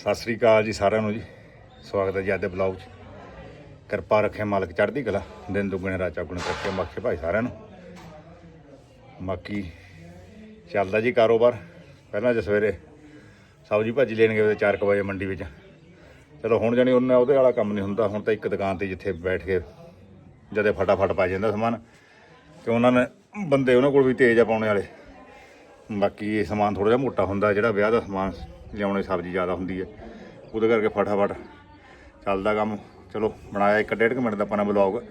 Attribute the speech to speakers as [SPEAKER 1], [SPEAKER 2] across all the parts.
[SPEAKER 1] ਸਤਿ ਸ੍ਰੀ ਅਕਾਲ ਜੀ ਸਾਰਿਆਂ ਨੂੰ ਜੀ। ਸਵਾਗਤ ਹੈ ਜੀ ਅੱਜ ਦੇ ਬਲੌਗ 'ਚ। ਕਿਰਪਾ ਰੱਖੇ ਮਾਲਕ ਚੜ੍ਹਦੀ ਕਲਾ, ਦਿਨ ਦੁੱਗਣੇ, ਰਾਤ ਚੌਗੁਣੇ ਕਰਕੇ ਬਖਸ਼ੇ ਭਾਈ ਸਾਰਿਆਂ ਨੂੰ। ਬਾਕੀ ਚੱਲਦਾ ਜੀ ਕਾਰੋਬਾਰ। ਪਹਿਲਾਂ ਜੇ ਸਵੇਰੇ ਸਬਜ਼ੀ ਭਾਜੀ ਲੈਣ ਗਏ 4 ਵਜੇ ਮੰਡੀ ਵਿੱਚ। ਚਲੋ ਹੁਣ ਜਾਣੀ ਉਹਨਾਂ ਉਹਦੇ ਵਾਲਾ ਕੰਮ ਨਹੀਂ ਹੁੰਦਾ, ਹੁਣ ਤਾਂ ਇੱਕ ਦੁਕਾਨ ਤੇ ਜਿੱਥੇ ਬੈਠ ਕੇ ਜਦੇ ਫਟਾਫਟ ਪਾ ਜਾਂਦਾ ਸਮਾਨ, ਤੇ ਉਹਨਾਂ ਨੇ ਬੰਦੇ ਉਹਨਾਂ ਕੋਲ ਵੀ ਤੇਜ਼ ਆ ਪਾਉਣੇ ਵਾਲੇ। ਬਾਕੀ ਇਹ ਸਮਾਨ ਥੋੜਾ ਜਿਹਾ ਮੋਟਾ ਹੁੰਦਾ, ਜਿਹੜਾ ਵਿਆਹ ਦਾ ਸਮਾਨ ਲਿਆਉਣੇ ਸਬਜ਼ੀ ਜ਼ਿਆਦਾ ਹੁੰਦੀ ਹੈ। ਉਹਦੇ ਕਰਕੇ ਫਟਾਫਟ ਚੱਲਦਾ ਕੰਮ। ਚਲੋ, ਬਣਾਇਆ ਇੱਕ ਡੇਢ ਕੁ ਮਿੰਟ ਦਾ ਆਪਣਾ ਬਲੌਗ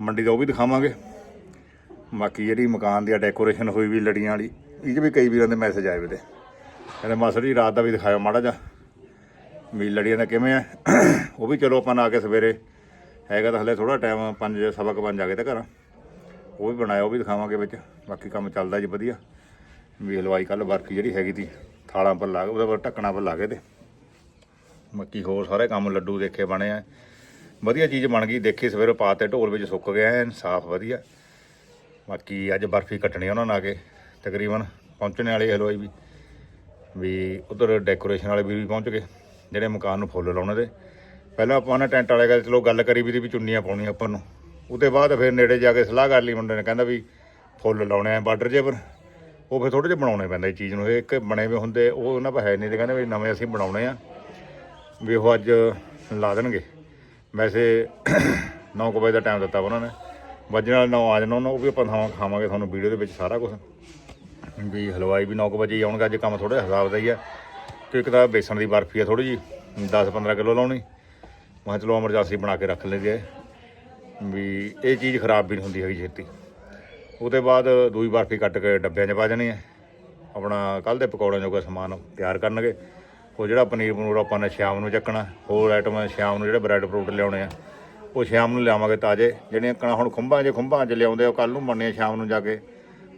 [SPEAKER 1] ਮੰਡੀ ਦਾ ਉਹ ਵੀ ਦਿਖਾਵਾਂਗੇ। ਬਾਕੀ ਜਿਹੜੀ ਮਕਾਨ ਦੀ ਡੈਕੋਰੇਸ਼ਨ ਹੋਈ ਵੀ ਲੜੀਆਂ ਵਾਲੀ, ਇਹ 'ਚ ਵੀ ਕਈ ਵੀਰਾਂ ਦੇ ਮੈਸੇਜ ਆਏ ਵੇ ਤੇ ਕਹਿੰਦੇ ਮਾਸਟਰ ਜੀ, ਰਾਤ ਦਾ ਵੀ ਦਿਖਾਇਓ ਮਾੜਾ ਜਿਹਾ। ਵੀ ਲੜੀਆਂ ਦਾ ਕਿਵੇਂ ਆ ਉਹ ਵੀ ਚਲੋ ਆਪਾਂ ਨਾ ਕੇ ਸਵੇਰੇ, ਹੈਗਾ ਤਾਂ ਹਲੇ ਥੋੜਾ ਟਾਈਮ ਪੰਜ, ਸਵਾ ਕੁ ਪੰਜ ਆ ਗਏ ਤੇ ਘਰਾਂ। ਉਹ ਵੀ ਬਣਾਇਆ, ਉਹ ਵੀ ਦਿਖਾਵਾਂਗੇ ਵਿੱਚ। ਬਾਕੀ ਕੰਮ ਚੱਲਦਾ ਜੀ ਵਧੀਆ। ਵੀ ਹਲਵਾਈ ਕੱਲ ਵਰਕੀ ਜਿਹੜੀ ਹੈਗੀ ਤੀ। ਥਾਲਾਂ ਪਰ ਲਾ ਕੇ, ਉਹਦੇ ਪਰ ਢੱਕਣਾ ਪਰ ਲਾ ਕੇ ਤੇ। ਬਾਕੀ ਹੋਰ ਸਾਰੇ ਕੰਮ ਲੱਡੂ ਦੇਖੇ ਬਣੇ ਆ। ਵਧੀਆ ਚੀਜ਼ ਬਣ ਗਈ, ਦੇਖੀ ਸਵੇਰੇ ਪਾਤੇ ਢੋਲ ਵਿੱਚ ਸੁੱਕ ਗਿਆ, ਐਨ ਸਾਫ਼ ਵਧੀਆ। ਬਾਕੀ ਅੱਜ ਬਰਫੀ ਕੱਟਣੀ ਉਹਨਾਂ ਨਾਲ ਆ ਕੇ, ਤਕਰੀਬਨ ਪਹੁੰਚਣੇ ਵਾਲੇ ਹਲਵਾਈ ਵੀ। ਵੀ ਉਧਰ ਡੈਕੋਰੇਸ਼ਨ ਵਾਲੇ ਵੀ ਪਹੁੰਚ ਗਏ, ਜਿਹੜੇ ਮਕਾਨ ਨੂੰ ਫੁੱਲ ਲਾਉਣੇ ਦੇ। ਪਹਿਲਾਂ ਆਪਾਂ ਨੇ ਟੈਂਟ ਵਾਲੇ ਗੱਲ, ਚਲੋ ਗੱਲ ਕਰੀ ਵੀ ਤੀ ਵੀ ਚੁੰਨੀਆਂ ਪਾਉਣੀਆਂ ਆਪਾਂ ਨੂੰ। ਉਹਦੇ ਬਾਅਦ ਫਿਰ ਨੇੜੇ ਜਾ ਕੇ ਸਲਾਹ ਕਰ ਲਈ ਮੁੰਡੇ ਨੇ, ਕਹਿੰਦਾ ਵੀ ਫੁੱਲ ਲਾਉਣੇ ਆ ਬਾਰਡਰ ਜੇ ਪਰ ਉਹ ਫਿਰ ਥੋੜੇ ਜਿਹਾ ਬਣਾਉਣੇ ਪੈਂਦਾ ਇਹ ਚੀਜ਼ ਨੂੰ। ਇਹ ਇੱਕ ਬਣੇ ਹੋਏ ਹੁੰਦੇ, ਉਹ ਉਹਨਾਂ ਪਾ ਹੈ ਨਹੀਂ, ਤੇ ਕਹਿੰਦੇ ਵੀ ਨਵੇਂ ਅਸੀਂ ਬਣਾਉਣੇ ਆ। ਵੀ ਉਹ ਅੱਜ ਲਾ ਦੇਣਗੇ। ਵੈਸੇ 9 ਵਜੇ ਦਾ ਟਾਈਮ ਦਿੱਤਾ ਉਹਨਾਂ ਨੇ। ਵੱਜਣ ਵਾਲੇ 9 ਆ ਜਾਣਾ ਉਹਨਾਂ ਉਹ ਵੀ ਆਪਾਂ ਖਾਵਾਂ- ਖਾਵਾਂਗੇ ਤੁਹਾਨੂੰ ਵੀਡੀਓ ਦੇ ਵਿੱਚ ਸਾਰਾ ਕੁਝ ਵੀ ਹਲਵਾਈ ਵੀ 9 ਵਜੇ ਹੀ ਆਉਣਗੇ, ਅੱਜ ਕੰਮ ਥੋੜਾ ਹਿਸਾਬ ਦਾ ਹੀ ਆ। ਤੇ ਇੱਕ ਤਾਂ ਬੇਸਣ ਦੀ ਬਰਫੀ ਆ ਥੋੜੀ ਜੀ 10-15 ਕਿਲੋ ਲਾਉਣੀ। ਮੈਂ ਕਿਹਾ ਚਲੋ ਐਮਰਜੈਂਸੀ ਬਣਾ ਕੇ ਰੱਖ ਲੈਂਦੇ ਵੀ ਇਹ ਚੀਜ਼ ਖਰਾਬ ਵੀ ਨਹੀਂ ਹੁੰਦੀ ਹੈਗੀ ਛੇਤੀ। ਉਹਦੇ ਬਾਅਦ ਦੂਈ ਬਰਫੀ ਕੱਟ ਕੇ ਡੱਬਿਆਂ 'ਚ ਪਾ ਦੇਣੀ ਹੈ। ਆਪਣਾ ਕੱਲ ਦੇ ਪਕੌੜਿਆਂ ਜੋਗਾ ਸਮਾਨ ਤਿਆਰ ਕਰਨਗੇ। ਉਹ ਜਿਹੜਾ ਪਨੀਰ ਪਨੂਰ ਆਪਾਂ ਨੇ ਸ਼ਾਮ ਨੂੰ ਚੱਕਣਾ, ਹੋਰ ਆਈਟਮ ਸ਼ਾਮ ਨੂੰ ਜਿਹੜੇ ਬ੍ਰੈਡ ਫਰੂਟ ਲਿਆਉਣੇ ਆ, ਉਹ ਸ਼ਾਮ ਨੂੰ ਲਿਆਵਾਂਗੇ ਤਾਜ਼ੇ। ਜਿਹੜੀਆਂ ਕਣਾ ਹੁਣ ਖੁੰਭਾਂ 'ਚ ਖੁੰਭਾਂ 'ਚ ਲਿਆਉਂਦੇ ਆ ਕੱਲ ਨੂੰ ਬਣਨੇ ਸ਼ਾਮ ਨੂੰ ਜਾ ਕੇ।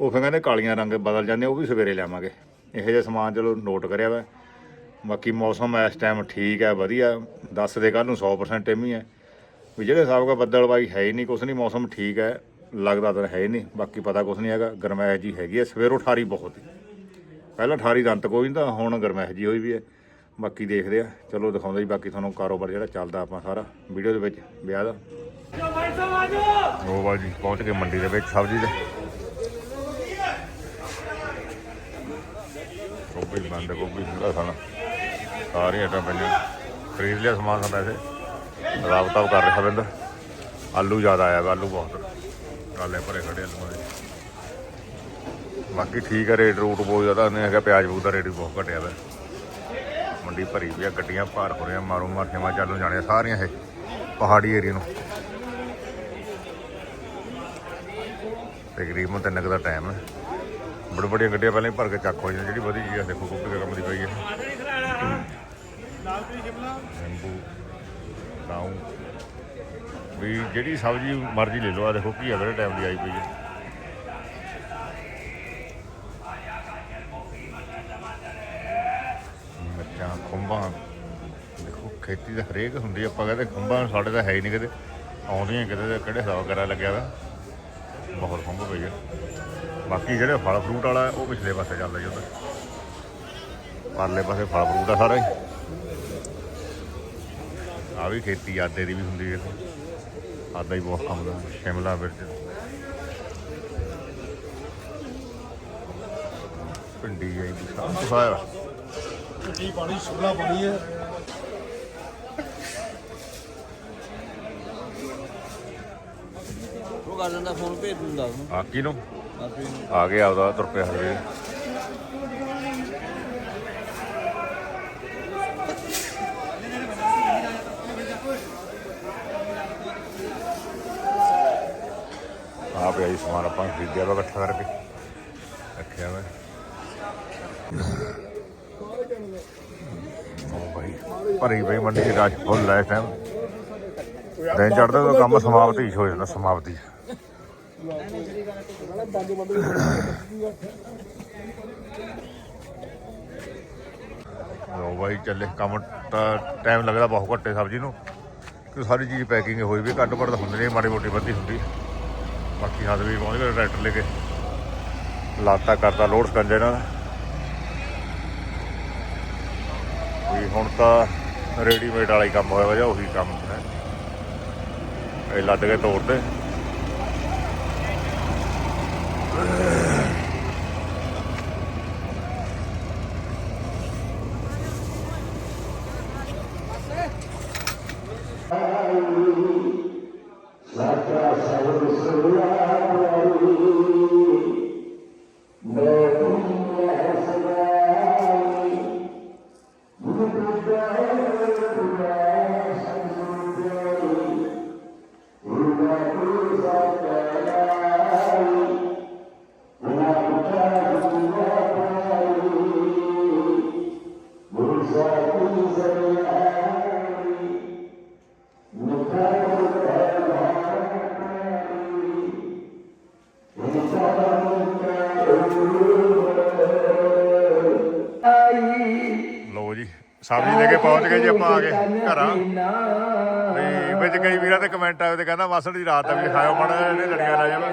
[SPEAKER 1] ਉਹ ਫਿਰ ਕਹਿੰਦੇ ਕਾਲੀਆਂ ਰੰਗ ਬਦਲ ਜਾਂਦੇ ਉਹ ਵੀ ਸਵੇਰੇ ਲਿਆਵਾਂਗੇ। ਇਹੋ ਜਿਹਾ ਸਮਾਨ ਚਲੋ ਨੋਟ ਕਰਿਆ ਵਾ। ਬਾਕੀ ਮੌਸਮ ਇਸ ਟਾਈਮ ਠੀਕ ਹੈ, ਵਧੀਆ। ਦੱਸ ਦੇ ਕੱਲ ਨੂੰ 100% ਟਿਮੀ ਹੈ। ਵੀ ਜਿਹੜੇ ਹਿਸਾਬ ਦਾ ਬੱਦਲਬਾਈ ਹੈ ਹੀ ਨਹੀਂ, ਕੁਛ ਨਹੀਂ, ਮੌਸਮ ਠੀਕ ਹੈ। ਲੱਗਦਾ ਤਾਂ ਹੈ ਹੀ ਨਹੀਂ, ਬਾਕੀ ਪਤਾ ਕੁਛ ਨਹੀਂ ਹੈਗਾ। ਗਰਮੈਸ਼ ਜੀ ਹੈਗੀ ਹੈ, ਸਵੇਰੋਂ ਠਾਰੀ ਬਹੁਤ ਹੈ ਪਹਿਲਾਂ ਠਾਰੀ ਦੰਤ ਕੋਈ ਨਹੀਂ ਤਾਂ ਹੁਣ ਗਰਮੈਸ਼ ਜੀ ਹੋਈ ਵੀ ਹੈ। ਬਾਕੀ ਦੇਖਦੇ ਆ। ਚਲੋ ਦਿਖਾਉਂਦਾ ਜੀ, ਬਾਕੀ ਤੁਹਾਨੂੰ ਕਾਰੋਬਾਰ ਜਿਹੜਾ ਚੱਲਦਾ ਆਪਾਂ ਸਾਰਾ। ਵੀਡੀਓ ਦੇ ਵਿੱਚ ਵਿਆਹ ਦਾ। ਉਹ ਬਾਜੀ ਪਹੁੰਚ ਕੇ ਮੰਡੀ ਦੇ ਵਿੱਚ ਸਬਜ਼ੀ ਦੇ ਗੋਭੀ ਬੰਦ, ਗੋਭੀ ਲਸਣ ਸਾਰੇ। ਆਟਾ ਪਈਆਂ। ਖਰੀਦ ਲਿਆ ਸਮਾਨ ਸਾਡਾ ਇੱਥੇ ਰਾਬਤਾ ਕਰ ਰਿਹਾ ਬਿੰਦ। ਆਲੂ ਜ਼ਿਆਦਾ ਆਇਆ ਵਾ, ਆਲੂ ਬਹੁਤ। ਕਾਲੇ ਭਰੇ ਖੜੇ ਦੇ। ਬਾਕੀ ਠੀਕ ਹੈ ਰੇਟ ਰੂਟ ਬਹੁਤ ਜ਼ਿਆਦਾ ਨਹੀਂ ਹੈਗਾ ਪਿਆਜ਼ ਪੂਜ ਦਾ ਰੇਟ ਵੀ ਬਹੁਤ ਘਟਿਆ ਵਾ। ਮੰਡੀ ਭਰੀ ਵੀ ਆ ਗੱਡੀਆਂ ਭਾਰ ਹੋ ਰਹੀਆਂ ਮਾਰੂ ਮਾਰ ਸੇਵਾ ਚੱਲੂ ਜਾਣੇ ਸਾਰੀਆਂ ਇਹ ਪਹਾੜੀ ਏਰੀਆ ਨੂੰ। ਤਕਰੀਬਨ ਤਿੰਨ ਕੁ ਦਾ ਟਾਈਮ ਹੈ ਬੜੀ ਬੜੀਆਂ ਗੱਡੀਆਂ ਪਹਿਲਾਂ ਹੀ ਭਰ ਕੇ ਚੱਕ ਹੋਈਆਂ ਜਿਹੜੀ ਵਧੀ ਗਈ ਆ ਦੇਖੋ ਦਾ ਕੰਮ ਦੀ ਪਈ ਹੈ ਨਿੰਬੂ ਕਾਉ ਵੀ ਜਿਹੜੀ ਸਬਜ਼ੀ ਮਰਜ਼ੀ ਲੈ ਲਓ ਆ ਦੇਖੋ ਕੀ ਅਗਲੇ ਟਾਈਮ ਦੀ ਆਈ ਪਈ ਹੈ ਮਿਰਚਾਂ ਖੁੰਬਾਂ, ਦੇਖੋ ਖੇਤੀ ਤਾਂ ਹਰੇਕ ਹੁੰਦੀ ਆਪਾਂ ਕਹਿੰਦੇ ਖੁੰਬਾਂ ਸਾਡੇ ਤਾਂ ਹੈ ਹੀ ਨਹੀਂ ਕਿਤੇ, ਆਉਂਦੀਆਂ ਕਿਤੇ ਤੇ ਕਿਹੜੇ ਹਿਸਾਬ ਕਰਾ ਲੱਗਿਆ ਵਾ। ਬਹੁਤ ਖੁੰਬ ਪਈ ਆ। ਬਾਕੀ ਜਿਹੜੇ ਫਲ ਫਰੂਟ ਵਾਲਾ, ਉਹ ਪਿਛਲੇ ਪਾਸੇ ਚੱਲਦਾ ਜੀ ਉੱਧਰ। ਪਰਲੇ ਪਾਸੇ ਫਲ ਫਰੂਟ ਆ ਸਾਰਾ। ਹੀ ਆ ਵੀ ਖੇਤੀ ਆਦੇ ਦੀ ਵੀ ਹੁੰਦੀ ਹੈ ਆਦਾ ਹੀ ਬਹੁਤ ਕੰਮ ਦਾ ਸ਼ਿਮਲਾ ਮਿਰਚ ਭਿੰਡੀ ਆਈ ਆਇਆ। ਵਾ।
[SPEAKER 2] ਕੀ ਪਾਣੀ ਸ਼ਿਮਲਾ ਪਾਣੀ ਹੈ?
[SPEAKER 3] ਉਹ ਕਰ ਦਿੰਦਾ ਫੋਨ ਭੇਜ ਦਿੰਦਾ ਉਹਨੂੰ।
[SPEAKER 1] ਆ ਕਿਨੂੰ ਆ ਗਿਆ ਆਪਦਾ ਤੁਰ ਪਿਆ ਹਰੇ ਆ ਪਿਆ ਜੀ ਸਮਾਨ ਆਪਾਂ ਖਰੀਦਿਆ ਵਾ ਇਕੱਠਾ ਕਰਕੇ। ਰੱਖਿਆ ਵਾ। ਉਹ ਭਾਈ ਭਰੀ ਪਈ ਮੰਡੀ ਦੀ ਰਸ਼ ਫੁੱਲ ਹੈ ਇਸ ਟਾਈਮ ਦਿਨ ਚੜਦਾ ਤਾਂ ਕੰਮ ਸਮਾਪਤੀ ਹੋ ਜਾਂਦਾ, ਸਮਾਪਤੀ ਲੋ ਬਾਈ, ਚੱਲੇ ਕੰਮ ਤਾਂ ਟਾਈਮ ਲੱਗਦਾ ਬਹੁਤ ਘੱਟੇ ਸਬਜ਼ੀ ਨੂੰ। ਕਿ ਸਾਰੀ ਚੀਜ਼ ਪੈਕਿੰਗ ਹੋਈ ਵੀ, ਘੱਟ ਘੱਟ ਤਾਂ ਹੁੰਦੀ ਨਹੀਂ ਮਾੜੀ ਮੋਟੀ ਵੱਧੀ ਹੁੰਦੀ। ਬਾਕੀ ਹੱਦ ਵੀ ਪਹੁੰਚ ਗਏ ਟਰੈਕਟਰ ਲੈ ਕੇ। ਲਾਤਾ, ਕਰਤਾ, ਲੋਡ ਸਕੰਜੇ ਨਾਲ ਵੀ ਹੁਣ ਤਾਂ ਰੈਡੀਮੇਡ ਵਾਲਾ ਹੀ ਕੰਮ ਹੋਇਆ ਵਾ, ਜਾਂ ਉਹੀ ਕੰਮ ਹੈ ਇਹ ਲੱਦ ਕੇ ਤੋੜ ਸਬਜ਼ੀ ਲੈ ਕੇ ਪਹੁੰਚ ਗਏ ਜੀ ਆਪਾਂ ਆ ਗਏ ਘਰਾਂ। ਵੀ ਵਿੱਚ ਕਈ ਵੀਰਾਂ ਦੇ ਕਮੈਂਟ ਆਏ ਤੇ ਕਹਿੰਦਾ ਮਾਸੜ ਦੀ ਰਾਤ ਦਾ ਵੀ ਖਾਇਓ ਮੜ ਇਹਨੇ ਲੜੀਆਂ ਲੈ ਜਾਣਾ।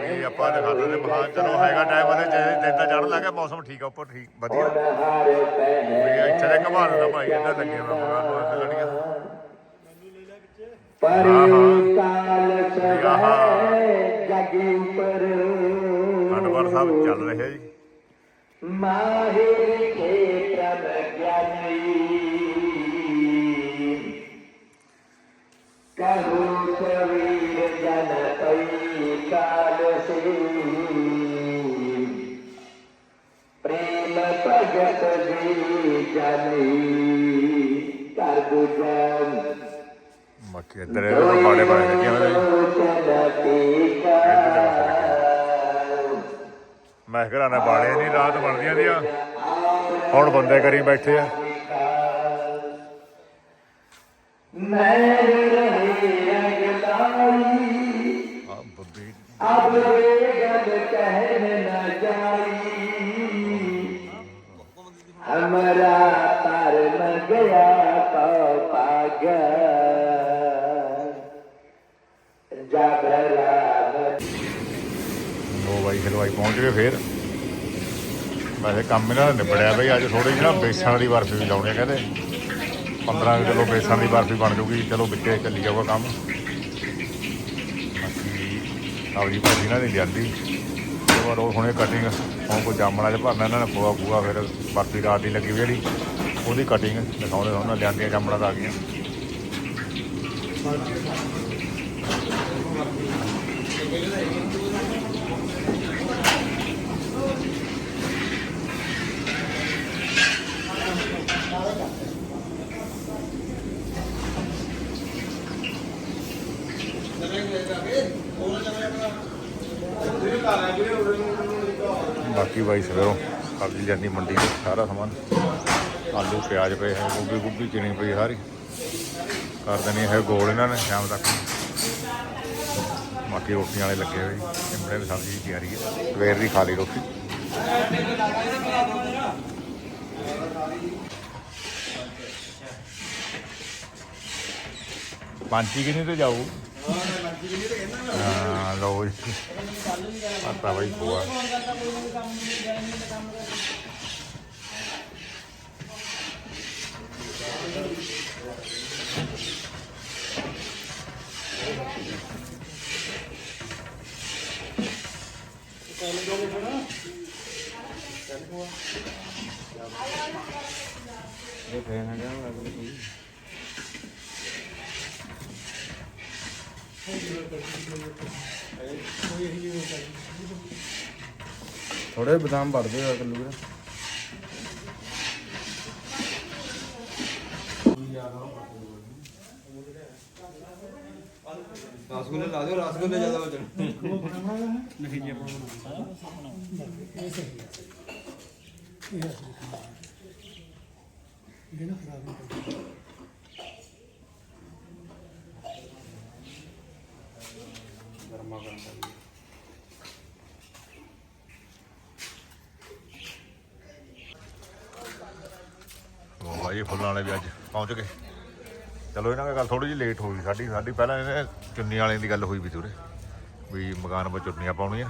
[SPEAKER 1] ਵੀ ਆਪਾਂ ਦਿਖਾਉਂਦੇ ਤੇ ਮਹਾਂ ਚਲੋ ਹੈਗਾ ਟਾਈਮ ਉਹਦੇ ਚ ਦਿਨ ਤਾਂ ਚੜ੍ਹਨ ਲੱਗਾ ਮੌਸਮ ਠੀਕ ਆ ਉੱਪਰ ਠੀਕ ਵਧੀਆ। ਵੀ ਇੱਥੇ ਦੇ ਘਮਾਲ ਦਾ ਭਾਈ ਇੱਧਰ ਲੱਗੇ ਹੋਏ ਮਗਾਂ ਨੂੰ ਲੜੀਆਂ
[SPEAKER 4] ਪਰ। ਕਾਲ ਸਭੈ ਜਗ ਉਪਰ।
[SPEAKER 1] ਅਨਵਰ ਸਾਹਿਬ ਚੱਲ ਰਿਹਾ ਜੀ।
[SPEAKER 4] ਪ੍ਰਭ ਗਿਆਨੀ ਕਹੂ ਜਾਨੀ ਕਰ ਦੁਜਨ
[SPEAKER 1] ਬਾਕੀ ਇੱਧਰ ਬਾੜੇ ਬਾੜੇ ਲੱਗੇ ਹੋਏ ਮੈਂ ਘਰਾਂ ਨੇ ਬਾੜੇ ਨਹੀਂ, ਰਾਤ ਬਣਦੀਆਂ ਦੀਆਂ। ਹੁਣ ਬੰਦੇ ਕਰੀ ਬੈਠੇ ਆ।
[SPEAKER 4] ਅਬ ਵੇ ਗਲ ਕਹਿਨ ਨਾ ਜਾਈ ਹਮਰਾ ਤਰ ਨ ਗਿਆ ਕੋ ਪਾਗ ਜਬਰਾ
[SPEAKER 1] ਉਹ ਬਾਈ ਹਲਵਾਈ ਪਹੁੰਚ ਗਏ ਫੇਰ ਵੈਸੇ ਕੰਮ ਇਹਨਾਂ ਦਾ ਨਿਬੜਿਆ ਬਈ ਅੱਜ ਥੋੜੀ ਜਿਹੀ ਨਾ ਬੇਸਣ ਵਾਲੀ ਬਰਫੀ ਵੀ ਲਾਉਣੀ ਆ ਕਹਿੰਦੇ 15 ਕਿਲੋ ਬੇਸਣ ਦੀ ਬਰਫੀ ਬਣ ਜੂਗੀ ਚਲੋ ਵਿੱਚੇ ਚੱਲੀ ਜਾਊਗਾ ਕੰਮ ਆਪਦੀ ਭਾਜੀ ਨਾਲ ਨਹੀਂ ਜਾਂਦੀ ਉਹ ਰੋਜ਼ ਹੁਣੇ ਕਟਿੰਗ ਹੁਣ ਕੋਈ ਜਾਮਣਾ ਚ ਭਰਨਾ ਇਹਨਾਂ ਨੇ ਖੋਆ ਖੂਆ, ਫਿਰ ਬਰਫੀ ਰਾਤ ਦੀ ਲੱਗੀ ਜਿਹੜੀ ਉਹਦੀ ਕਟਿੰਗ ਦਿਖਾਉਂਦੇ ਉਹਨਾਂ ਲਿਆਂਦੀਆਂ ਜਾਮਣਾ ਤਾਂ ਆ ਗਈਆਂ। ਬਾਕੀ ਬਾਈ ਸਵੇਰੋਂ ਸਬਜ਼ੀ ਜਾਂਦੀ ਮੰਡੀ ਤੇ ਸਾਰਾ ਸਮਾਨ। ਆਲੂ, ਪਿਆਜ਼ ਪਏ ਹੈ, ਗੋਭੀ ਗੋਭੀ ਚਿਣੀ ਪਈ ਸਾਰੀ। ਕਰ ਦੇਣੀ ਹੈ ਗੋਲ ਇਹਨਾਂ ਨੇ ਸ਼ਾਮ ਤੱਕ। ਬਾਕੀ ਰੋਟੀਆਂ ਵਾਲੇ ਲੱਗੇ ਹੋਏ। ਸਿਮਲੇ ਦੀ ਸਬਜ਼ੀ ਦੀ ਤਿਆਰੀ ਹੈ। ਸਵੇਰ ਦੀ ਖਾ ਲਈ ਰੋਟੀ। ਪੰਚੀ ਕਿੰਨੀ ਤੇ ਜਾਊ? ਹਾਂ ਲਓ ਜੀ ਪਤਾ ਬਈ ਬੁਆ
[SPEAKER 3] ਇਹ ਫੇਰ ਨਾ ਜਾਣ ਲੱਗ ਗਈ ਥੋੜੇ ਬਦਾਮ ਵੜਦੇ ਆ ਕੱਲੂ ਵੀਰ ਰਸਗੁੱਲੇ ਲਾ ਦਿਓ ਰਸਗੁੱਲੇ ਜ਼ਿਆਦਾ ਵਜਣ
[SPEAKER 1] ਉਹ ਜੀ ਫੁੱਲਾਂ ਵਾਲੇ ਵੀ ਅੱਜ ਪਹੁੰਚ ਗਏ। ਚਲੋ, ਇਹਨਾਂ ਦੀ ਗੱਲ ਥੋੜੀ ਜਿਹੀ ਲੇਟ ਹੋ ਗਈ ਸਾਡੀ। ਸਾਡੀ ਪਹਿਲਾਂ ਇਹਨੇ ਚੁੰਨੀ ਵਾਲਿਆਂ ਦੀ ਗੱਲ ਹੋਈ ਵੀ ਤੁਰੇ ਵੀ ਮਕਾਨ 'ਤੇ ਚੁੰਨੀਆਂ ਪਾਉਣੀਆਂ।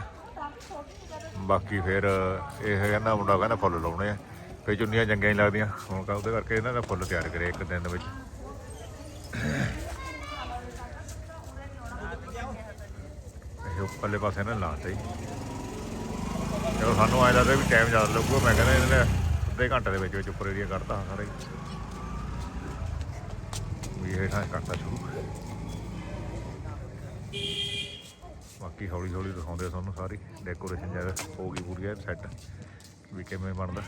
[SPEAKER 1] ਬਾਕੀ ਫਿਰ ਇਹ ਕਹਿੰਦਾ, ਮੁੰਡਾ ਕਹਿੰਦਾ ਫੁੱਲ ਲਾਉਣੇ ਆ। ਫੇ ਚੁੰਨੀਆਂ ਚੰਗੀਆਂ ਹੀ ਲੱਗਦੀਆਂ। ਹੁਣ ਕਾ ਉਹਦੇ ਕਰਕੇ ਇਹਨਾਂ ਦਾ ਫੁੱਲ ਤਿਆਰ ਕਰਿਆ ਇੱਕ ਦਿਨ ਦੇ ਵਿੱਚ। ਇਹ ਉੱਪਰਲੇ ਪਾਸੇ ਨਾ ਲਾਤਾ ਜੀ ਚਲੋ, ਸਾਨੂੰ ਆਇਆ ਲੱਗਦਾ ਵੀ ਟਾਈਮ ਜ਼ਿਆਦਾ ਲੱਗੂਗਾ। ਮੈਂ ਕਹਿੰਦਾ ਇਹਨਾਂ ਨੇ ਅੱਧੇ ਘੰਟੇ ਦੇ ਵਿੱਚ ਵਿੱਚ ਉੱਪਰ ਏਰੀਆ ਕੱਢਦਾ ਸਾਰਾ। ਹੀ ਵੀ ਹੇਠਾਂ ਤਾਂ ਕਰਤਾ ਸ਼ੁਰੂ। ਬਾਕੀ ਹੌਲੀ ਹੌਲੀ ਦਿਖਾਉਂਦੇ ਤੁਹਾਨੂੰ ਸਾਰੀ। ਡੈਕੋਰੇਸ਼ਨ ਜ਼ਿਆਦਾ ਹੋ ਗਈ ਪੂਰੀ ਸੈੱਟ ਵੀ ਕਿਵੇਂ ਬਣਦਾ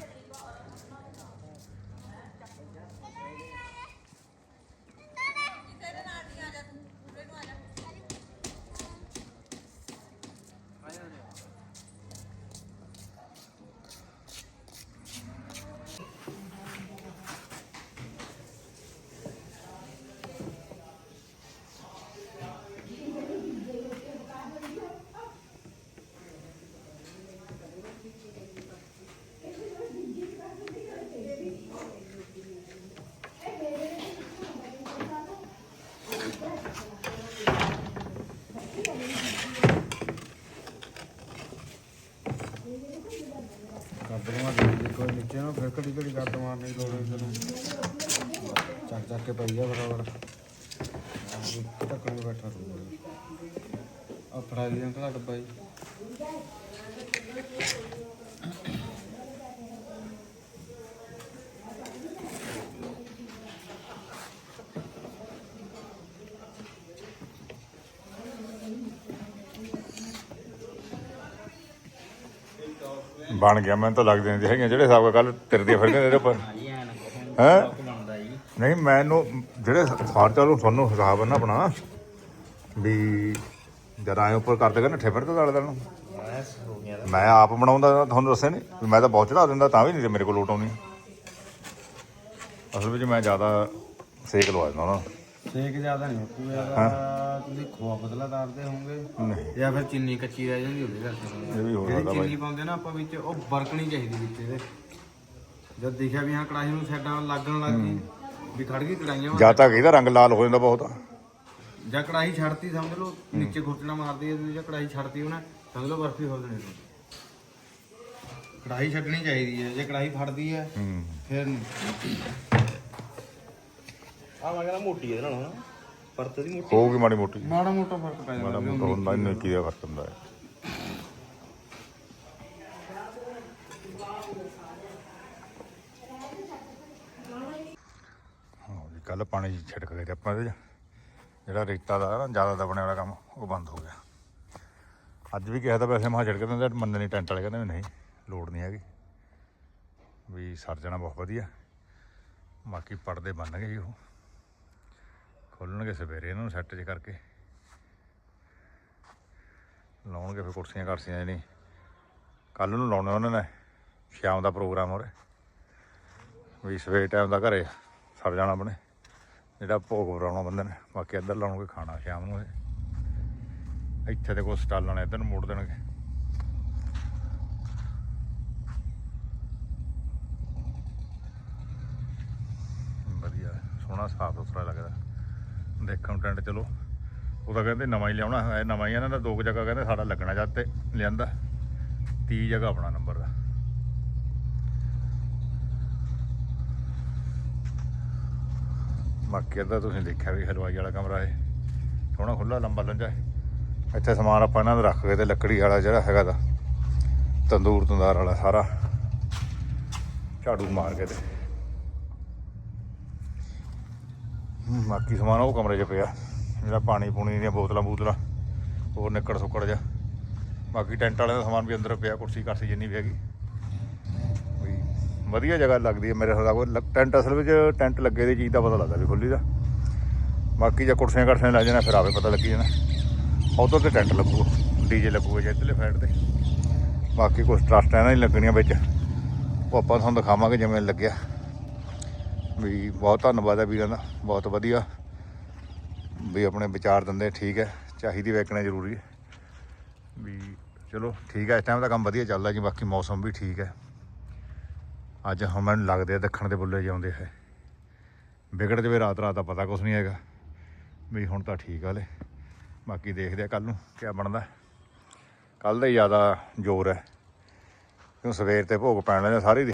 [SPEAKER 3] ਗੱਦ ਮਾਰ ਦੇ ਕੋਈ ਨੀਚੇ ਨਾ ਫਿਰ ਕਦੀ ਕਦੀ ਗੱਦ ਮਾਰਨੀ ਲੋੜ ਹੋਈ ਤੈਨੂੰ ਚੱਕ ਚੱਕ ਕੇ ਪਈ ਆ ਬਰਾਬਰ ਟੱਕਣ ਬੈਠਾ ਰਹੂਗਾ ਆ ਫੜਾ ਲਈ ਅੰਕਲ ਡੱਬਾ ਜੀ
[SPEAKER 1] ਬਣ ਗਿਆ ਮੈਨੂੰ ਤਾਂ ਲੱਗਦੇ ਨਹੀਂ ਹੈਗੀਆਂ। ਜਿਹੜੇ ਹਿਸਾਬ ਕੱਲ ਤਿਰਦੀਆਂ ਫਿਰਦੇ ਨੇ ਇਹਦੇ ਉੱਪਰ। ਹੈ? ਨਹੀਂ ਮੈਨੂੰ ਜਿਹੜੇ ਸਾਰ ਚਾਲੂ ਤੁਹਾਨੂੰ ਹਿਸਾਬ ਨਾ ਆਪਣਾ ਵੀ ਜਦ ਆਏ ਉੱਪਰ ਕਰਦੇ ਕਰ ਨੱਠੇ ਫਿਰਦੇ ਦਲ ਨੂੰ। ਮੈਂ ਆਪ ਬਣਾਉਂਦਾ ਤੁਹਾਨੂੰ ਦੱਸਿਆ ਨਹੀਂ ਮੈਂ ਤਾਂ ਬਹੁਤ ਚੜਾ ਦਿੰਦਾ ਤਾਂ ਵੀ ਨਹੀਂ ਮੇਰੇ ਕੋਲ ਲੋਟ ਆਉਣੀ। ਅਸਲ ਵਿੱਚ ਮੈਂ ਜ਼ਿਆਦਾ ਸੇਕ ਲਵਾ ਦਿੰਦਾ ਉਹਨਾਂ
[SPEAKER 3] ਸੇਕ ਜ਼ਿਆਦਾ ਨਹੀਂ ਬਾਪੂ ਯਾਰ ਤੁਸੀਂ ਖੋਆ ਬਦਲਾ ਤਾਰਦੇ ਹੋਵੋਗੇ ਜਾਂ ਫਿਰ ਚੀਨੀ ਕੱਚੀ ਰਹਿ ਜਾਂਦੀ ਉਹਦੇ ਕਰਕੇ।
[SPEAKER 1] ਇਹ ਵੀ ਹੋ ਸਕਦਾ
[SPEAKER 3] ਚੀਨੀ ਪਾਉਂਦੇ ਨਾ ਆਪਾਂ ਵਿੱਚ ਉਹ ਬਰਕਣੀ ਚਾਹੀਦੀ ਵਿੱਚ ਇਹਦੇ। ਜਦ ਦੇਖਿਆ ਵੀ ਹਾਂ ਕੜਾਹੀ ਨੂੰ ਸਾਈਡਾਂ ਲੱਗਣ ਲੱਗ ਗਈ ਵੀ ਖੜ ਗਈ ਕੜਾਈਆਂ
[SPEAKER 1] ਜਾਂ ਤਾਂ ਇਹਦਾ ਰੰਗ ਲਾਲ ਹੋ ਜਾਂਦਾ ਬਹੁਤ।
[SPEAKER 3] ਜਾਂ ਕੜਾਹੀ ਛੱਡਤੀ ਸਮਝ ਲਓ ਨੀਚੇ ਘੁੱਟਣਾ ਮਾਰਦੀ ਹੈ ਜਾਂ ਕੜਾਹੀ ਛੱਡਤੀ ਉਹਨੇ ਸਮਝ ਲਓ ਬਰਫੀ ਹੋ ਜਾਣੀ ਤੁਹਾਨੂੰ ਕੜਾਹੀ ਛੱਡਣੀ ਚਾਹੀਦੀ ਹੈ ਜੇ ਕੜਾਹੀ ਫੜਦੀ ਹੈ
[SPEAKER 1] ਹੂੰ।
[SPEAKER 3] ਫਿਰ ਆ ਮੈਂ ਕਹਿੰਦਾ ਮੋਟੀ ਇਹਦੇ ਨਾਲੋਂ। ਪਰਤ ਦੀ ਮੋਟੀ।
[SPEAKER 1] ਹੋਊਗੀ ਮਾੜੀ ਮੋਟੀ।
[SPEAKER 3] ਮਾੜਾ ਮੋਟਾ ਫ਼ਰਕ ਪੈ
[SPEAKER 1] ਮਾੜਾ
[SPEAKER 3] ਜਾਂਦਾ
[SPEAKER 1] ਮੋਟਾ ਹੁੰਦਾ ਨਹੀਂ ਕੀ ਦਾ ਫ਼ਰਕ ਹੁੰਦਾ ਹੈ। ਹਾਂ ਜੀ ਕੱਲ ਪਾਣੀ ਛਿੜਕ ਗਏ ਤੇ ਆਪਾਂ ਇਹਦੇ। ਜਿਹੜਾ ਰੇਤਾ ਦਾ ਨਾ, ਜ਼ਿਆਦਾ ਦਬਣੇ ਵਾਲਾ ਕੰਮ, ਉਹ ਬੰਦ ਹੋ ਗਿਆ। ਅੱਜ ਵੀ ਕਿਹਾ ਤਾਂ ਵੈਸੇ ਮਹਾ ਛਿੜਕ ਦਿੰਦੇ ਮੰਨੇ ਨਹੀਂ ਟੈਂਟ ਵਾਲੇ ਕਹਿੰਦੇ ਵੀ ਨਹੀਂ, ਲੋੜ ਨਹੀਂ ਹੈਗੀ। ਵੀ ਸਰ ਜਾਣਾ ਬਹੁਤ ਵਧੀਆ। ਬਾਕੀ ਪੜਦੇ ਬੰਨ ਗਏ ਜੀ ਉਹ। ਖੋਲਣਗੇ ਸਵੇਰੇ ਇਹਨਾਂ ਨੂੰ ਸੈੱਟ ਜੇ ਕਰਕੇ। ਲਾਉਣਗੇ ਫਿਰ ਕੁਰਸੀਆਂ ਕਰਸੀਆਂ ਜਿਹੜੀ ਕੱਲ ਨੂੰ ਲਾਉਣੇ ਉਹਨਾਂ ਨੇ, ਸ਼ਾਮ ਦਾ ਪ੍ਰੋਗਰਾਮ ਹੋ ਵੀ ਸਵੇਰ ਟਾਈਮ ਦਾ ਘਰੇ ਸਰ ਜਾਣਾ ਆਪਣੇ। ਜਿਹੜਾ ਭੋਗ ਵਰਾਉਣਾ ਬੰਦੇ ਨੇ। ਬਾਕੀ ਇੱਧਰ ਲਾਉਣਗੇ ਖਾਣਾ, ਸ਼ਾਮ ਨੂੰ ਇੱਥੇ ਤੇ ਕੋਈ ਸਟਾਲਾਂ ਨੇ ਇੱਧਰ ਨੂੰ ਮੋੜ ਦੇਣਗੇ। ਵਧੀਆ, ਸੋਹਣਾ ਸਾਫ਼ ਸੁਥਰਾ ਲੱਗਦਾ। ਦੇਖਣ ਨੂੰ ਟੈਂਟ ਚਲੋ। ਉਹ ਤਾਂ ਕਹਿੰਦੇ ਨਵਾਂ ਹੀ ਲਿਆਉਣਾ ਹੈ ਨਵਾਂ ਹੀ ਇਹਨਾਂ ਦਾ ਦੋ ਕੁ ਜਗ੍ਹਾ ਕਹਿੰਦੇ ਸਾਡਾ ਲੱਗਣਾ ਜਦ ਤੇ ਲਿਆਂਦਾ। 30 ਜਗ੍ਹਾ ਆਪਣਾ ਨੰਬਰ ਦਾ। ਬਾਕੀ ਅੱਧਾ ਤੁਸੀਂ ਦੇਖਿਆ ਵੀ ਹਲਵਾਈ ਵਾਲਾ ਕਮਰਾ ਹੈ ਸੋਹਣਾ ਖੁੱਲਾ ਲੰਬਾ ਲੰਜਾ ਹੈ ਇੱਥੇ ਸਮਾਨ ਆਪਾਂ ਇਹਨਾਂ ਦਾ ਰੱਖ ਕੇ ਤੇ ਲੱਕੜੀ ਵਾਲਾ ਜਿਹੜਾ ਹੈਗਾ ਦਾ, ਤੰਦੂਰ ਤੰਦਾਰ ਵਾਲਾ ਸਾਰਾ ਝਾੜੂ ਮਾਰ ਕੇ ਤੇ। ਬਾਕੀ ਸਮਾਨ ਉਹ ਕਮਰੇ 'ਚ ਪਿਆ। ਜਿਹੜਾ ਪਾਣੀ ਪੂਣੀ ਦੀਆਂ ਬੋਤਲਾਂ ਬੋਤਲਾਂ, ਹੋਰ ਨਿੱਕੜ ਸੁੱਕੜ ਜਾ ਬਾਕੀ ਟੈਂਟ ਵਾਲਿਆਂ ਦਾ ਸਮਾਨ ਵੀ ਅੰਦਰ ਪਿਆ ਕੁਰਸੀ ਕਰਸੀ ਜਿੰਨੀ ਵੀ ਹੈਗੀ। ਵਧੀਆ ਜਗ੍ਹਾ ਲੱਗਦੀ ਹੈ ਮੇਰੇ ਹਿਸਾਬ ਨਾਲ। ਟੈਂਟ ਅਸਲ ਵਿੱਚ ਟੈਂਟ ਲੱਗੇ ਦੀ ਚੀਜ਼ ਦਾ ਪਤਾ ਲੱਗਦਾ ਵੀ ਖੁੱਲੀ ਦਾ। ਬਾਕੀ ਜੇ ਕੁਰਸੀਆਂ ਕਰਸੀਆਂ ਲੱਗ ਜਾਣਾ ਫਿਰ ਆਵੇ ਪਤਾ ਲੱਗੀ ਜਾਣਾ। ਉਧਰ ਤੇ ਟੈਂਟ ਲੱਗੂ ਡੀਜੇ ਲੱਗੂਗਾ ਜੇ ਇੱਧਰਲੇ ਸਾਈਡ ਤੇ। ਬਾਕੀ ਕੁਝ ਟਰਸਟ ਹੈ ਨਾ ਹੀ ਲੱਗਣੀਆਂ ਵਿੱਚ। ਉਹ ਆਪਾਂ ਤੁਹਾਨੂੰ ਦਿਖਾਵਾਂਗੇ ਜਿਵੇਂ ਲੱਗਿਆ। ਵੀ ਬਹੁਤ ਧੰਨਵਾਦ ਹੈ ਵੀਰਾਂ ਦਾ, ਬਹੁਤ ਵਧੀਆ। ਵੀ ਆਪਣੇ ਵਿਚਾਰ ਦਿੰਦੇ ਠੀਕ ਹੈ, ਚਾਹੀਦੀ ਵੇਖਣਾ ਜ਼ਰੂਰੀ ਹੈ। ਵੀ ਚਲੋ ਠੀਕ ਹੈ, ਇਸ ਟਾਈਮ ਦਾ ਕੰਮ ਵਧੀਆ ਚੱਲਦਾ ਜੀ, ਬਾਕੀ ਮੌਸਮ ਵੀ ਠੀਕ ਹੈ। ਅੱਜ ਹੁਣ ਲੱਗਦੇ ਆ ਦੱਖਣ ਦੇ ਬੁੱਲੇ ਜਾਂਦੇ ਹੈ। ਵਿਗੜ ਜਵੇ ਰਾਤ ਰਾਤ ਦਾ ਪਤਾ ਕੁਝ ਨਹੀਂ ਹੈਗਾ। ਵੀ ਹੁਣ ਤਾਂ ਠੀਕ ਆ ਹਲੇ। ਬਾਕੀ ਦੇਖਦੇ ਆ ਕੱਲ ਨੂੰ ਕੀ ਬਣਦਾ। ਕੱਲ ਦਾ ਹੀ ਜ਼ਿਆਦਾ ਜ਼ੋਰ ਹੈ। ਕਿਉਂ ਸਵੇਰ ਤੇ ਭੋਗ ਪੈਣ ਲੱਗੇ ਸਾਰੇ ਦੀ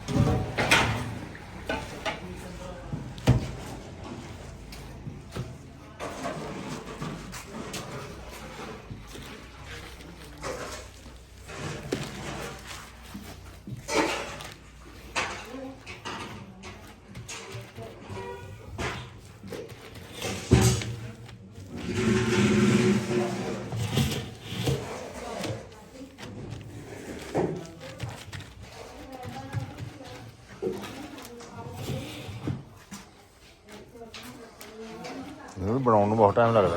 [SPEAKER 1] ਇਹਨੂੰ ਬਣਾਉਣ ਨੂੰ ਬਹੁਤ ਟਾਈਮ ਲੱਗਦਾ।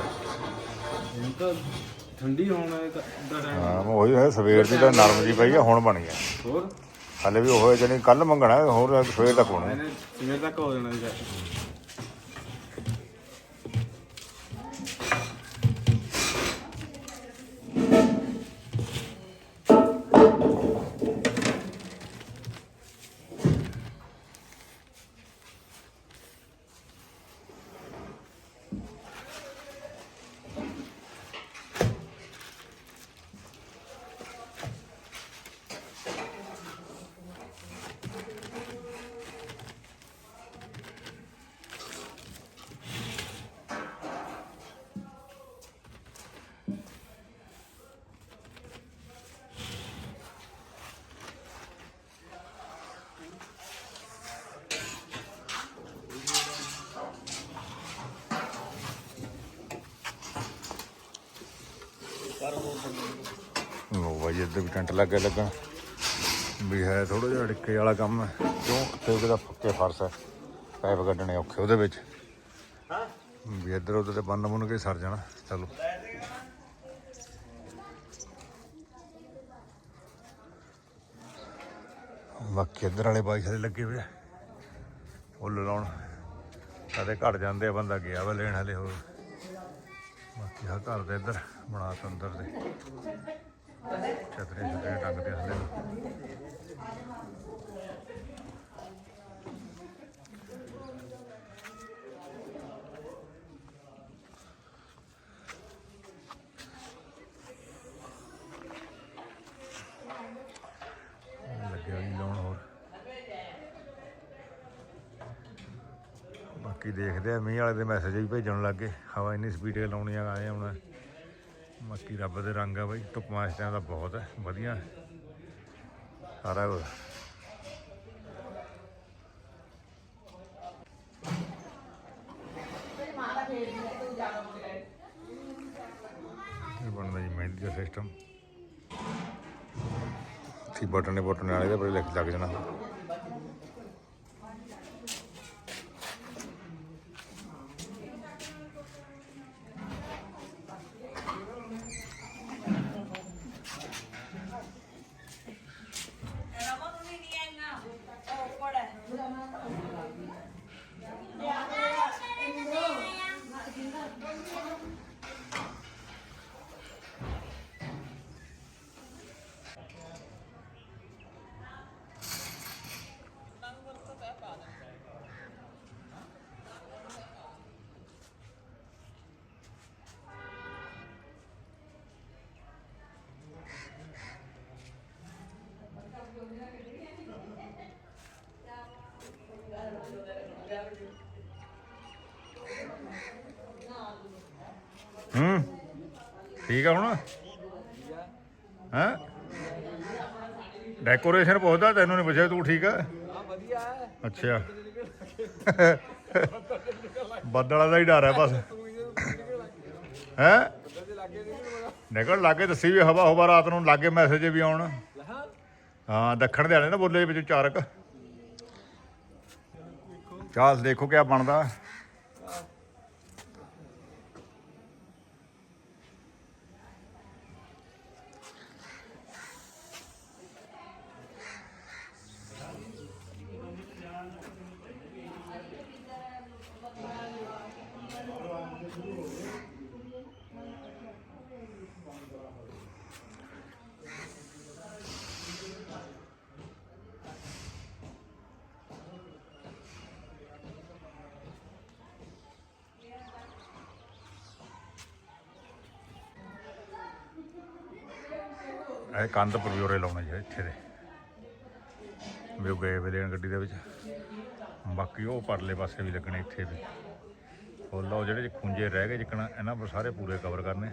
[SPEAKER 3] ਹੁਣ ਤਾਂ ਠੰਡੀ ਹੋਣ ਦਾ ਟਾਈਮ
[SPEAKER 1] ਹਾਂ ਮੈਂ ਉਹੀ ਹੈ ਸਵੇਰ ਦੀ ਤਾਂ ਨਰਮ ਜੀ ਪਈ ਆ ਹੁਣ ਬਣ ਗਿਆ
[SPEAKER 3] ਹੋਰ?
[SPEAKER 1] ਹਲੇ ਵੀ ਉਹ ਜਣੀ ਕੱਲ ਮੰਗਣਾ ਹੋਰ ਸਵੇਰ ਤੱਕ ਹੋਣਾ।
[SPEAKER 3] ਇਹਨੇ ਸਵੇਰ ਤੱਕ ਹੋ ਜਾਣਾ ਜੀ।
[SPEAKER 1] ਲੋ ਬਾਈ ਇੱਧਰ ਵੀ ਟੈਂਟ ਲੱਗੇ ਲੱਗਾ। ਵੀ ਹੈ ਥੋੜਾ ਜਿਹਾ ਅੜਕੇ ਵਾਲਾ ਕੰਮ ਹੈ। ਕਿਉਂ? ਉੱਥੇ ਉਹਦੇ ਦਾ ਫਰਸ ਹੈ। ਪਾਈਪ ਕੱਢਣੇ ਔਖੇ ਉਹਦੇ ਵਿੱਚ। ਵੀ ਇੱਧਰ ਉੱਧਰ ਤੇ ਬੰਨ ਬੁੰਨ ਕੇ ਸਰ ਜਾਣਾ। ਚਲੋ। ਬਾਕੀ ਇੱਧਰ ਵਾਲੇ ਬਾਈ ਸਾਰੇ ਲੱਗੇ ਹੋਏ ਫੁੱਲ ਲਾਉਣ। ਕਦੇ ਘਟ ਜਾਂਦੇ ਆ ਬੰਦਾ ਗਿਆ ਵਾ ਲੈਣ ਹਲੇ ਹੋਰ। ਬਾਕੀ ਆ ਘਰ ਦੇ ਇੱਧਰ, ਬਣਾ ਤਾ ਦੇ। ਛਤਰੇ ਛਤਰੇ ਟੰਗਦੇ ਆ ਹਲੇ। ਲੱਗਿਆ ਜੀ ਲਾਉਣ ਹੋਰ। ਬਾਕੀ ਦੇਖਦੇ ਆ, ਮੀਂਹ ਵਾਲੇ ਦੇ ਮੈਸੇਜ ਵੀ ਭੇਜਣ ਲੱਗੇ ਹਵਾ ਇੰਨੀ ਸਪੀਡ ਲਾਉਣੀ ਆ ਆਏ ਹੁਣ। ਬਾਕੀ ਰੱਬ ਦੇ ਰੰਗ ਆ ਬਾਈ ਧੁੱਪਾਂ ਇਸ ਟਾਈਮ ਦਾ ਬਹੁਤ ਹੈ, ਵਧੀਆ। ਸਾਰਾ ਕੁਝ। ਇਹ ਬਣਦਾ ਜੀ ਮਹਿੰਦੀ ਦਾ ਸਿਸਟਮ ਥੀ ਬਟਨੇ ਬਟਨੇ ਵਾਲੇ ਦੇ ਬੜੇ ਲੱਗ ਜਾਣਾ ਹੂੰ ਠੀਕ ਆ ਹੁਣ? ਹਾਂ? ਡੈਕੋਰੇਸ਼ਨ ਪੁੱਛਦਾ, ਤੈਨੂੰ ਨਹੀਂ ਪੁੱਛਿਆ, ਤੂੰ ਠੀਕ ਆ? ਵਧੀਆ ਅੱਛਾ। ਬੱਦਲਾਂ ਦਾ ਹੀ ਡਰ ਹੈ ਬਸ। ਹੈ? ਨਿਕਲ ਲਾਗੇ ਦੱਸੀ ਵੀ ਹਵਾ ਹਵਾ ਰਾਤ ਨੂੰ ਲਾਗੇ ਮੈਸੇਜ ਵੀ ਆਉਣ। ਹਾਂ, ਦੱਖਣ ਦੇ ਆਲੇ ਨਾ ਬੋਲੇ ਵਿੱਚ ਚਾਰਕ। ਚਾਲ ਦੇਖੋ ਕਿਆ ਬਣਦਾ। ਇਹ ਕੰਧ ਪਰਜੋਰੇ ਲਾਉਣੇ ਜੀ ਇੱਥੇ ਦੇ। ਵੀ ਉਹ ਗਏ ਵੇ ਲੈਣ ਗੱਡੀ ਦੇ ਵਿੱਚ। ਬਾਕੀ ਉਹ ਪਰਲੇ ਪਾਸੇ ਵੀ ਲੱਗਣੇ ਇੱਥੇ ਵੀ ਫੁੱਲ ਉਹ ਜਿਹੜੇ ਖੁੰਝੇ ਰਹਿ ਗਏ ਜਿੱਕਣਾ, ਇਹਨਾਂ ਪਰ ਸਾਰੇ ਪੂਰੇ ਕਵਰ ਕਰਨੇ।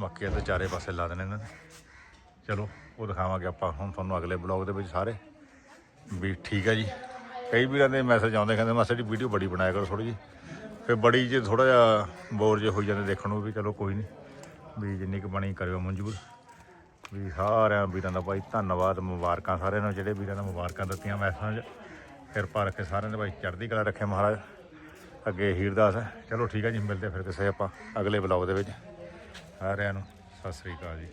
[SPEAKER 1] ਬਾਕੀ ਇਹਦੇ ਚਾਰੇ ਪਾਸੇ ਲਾ ਦੇਣੇ ਇਹਨਾਂ ਨੇ। ਚਲੋ, ਉਹ ਦਿਖਾਵਾਂਗੇ ਆਪਾਂ ਹੁਣ ਤੁਹਾਨੂੰ ਅਗਲੇ ਬਲੌਗ ਦੇ ਵਿੱਚ ਸਾਰੇ। ਵੀ ਠੀਕ ਹੈ ਜੀ। ਕਈ ਵੀਰਾਂ ਦੇ ਮੈਸੇਜ ਆਉਂਦੇ, ਕਹਿੰਦੇ ਮਾਸਟਰ ਜੀ ਵੀਡੀਓ ਬੜੀ ਬਣਾਇਆ ਕਰੋ ਥੋੜੀ ਜੀ ਫਿਰ ਬੜੀ ਜੇ ਥੋੜਾ ਜਿਹਾ ਬੋਰ ਜੇ ਹੋਈ ਜਾਂਦੇ ਦੇਖਣ ਨੂੰ ਵੀ ਚਲੋ ਕੋਈ ਨਹੀਂ। ਵੀ ਜਿੰਨੀ ਕੁ ਬਣੀ ਕਰਿਓ ਮਨਜ਼ੂਰ। ਵੀ ਸਾਰਿਆਂ ਵੀਰਾਂ ਦਾ ਭਾਈ ਧੰਨਵਾਦ, ਮੁਬਾਰਕਾਂ ਸਾਰਿਆਂ ਨੂੰ, ਜਿਹੜੇ ਵੀਰਾਂ ਦਾ ਮੁਬਾਰਕਾਂ ਦਿੱਤੀਆਂ ਮੈਸਾਂ 'ਚ। ਕਿਰਪਾ ਰੱਖੇ ਸਾਰਿਆਂ ਦੇ ਭਾਈ ਚੜ੍ਹਦੀ ਕਲਾ ਰੱਖੇ ਮਹਾਰਾਜ। ਅੱਗੇ ਹੀਰਦਾਸ ਹੈ। ਚਲੋ ਠੀਕ ਹੈ ਜੀ, ਮਿਲਦੇ ਫਿਰ ਕਿਸੇ ਆਪਾਂ ਅਗਲੇ ਬਲੌਗ ਦੇ ਵਿੱਚ। ਸਾਰਿਆਂ ਨੂੰ ਸਤਿ ਸ੍ਰੀ ਅਕਾਲ ਜੀ।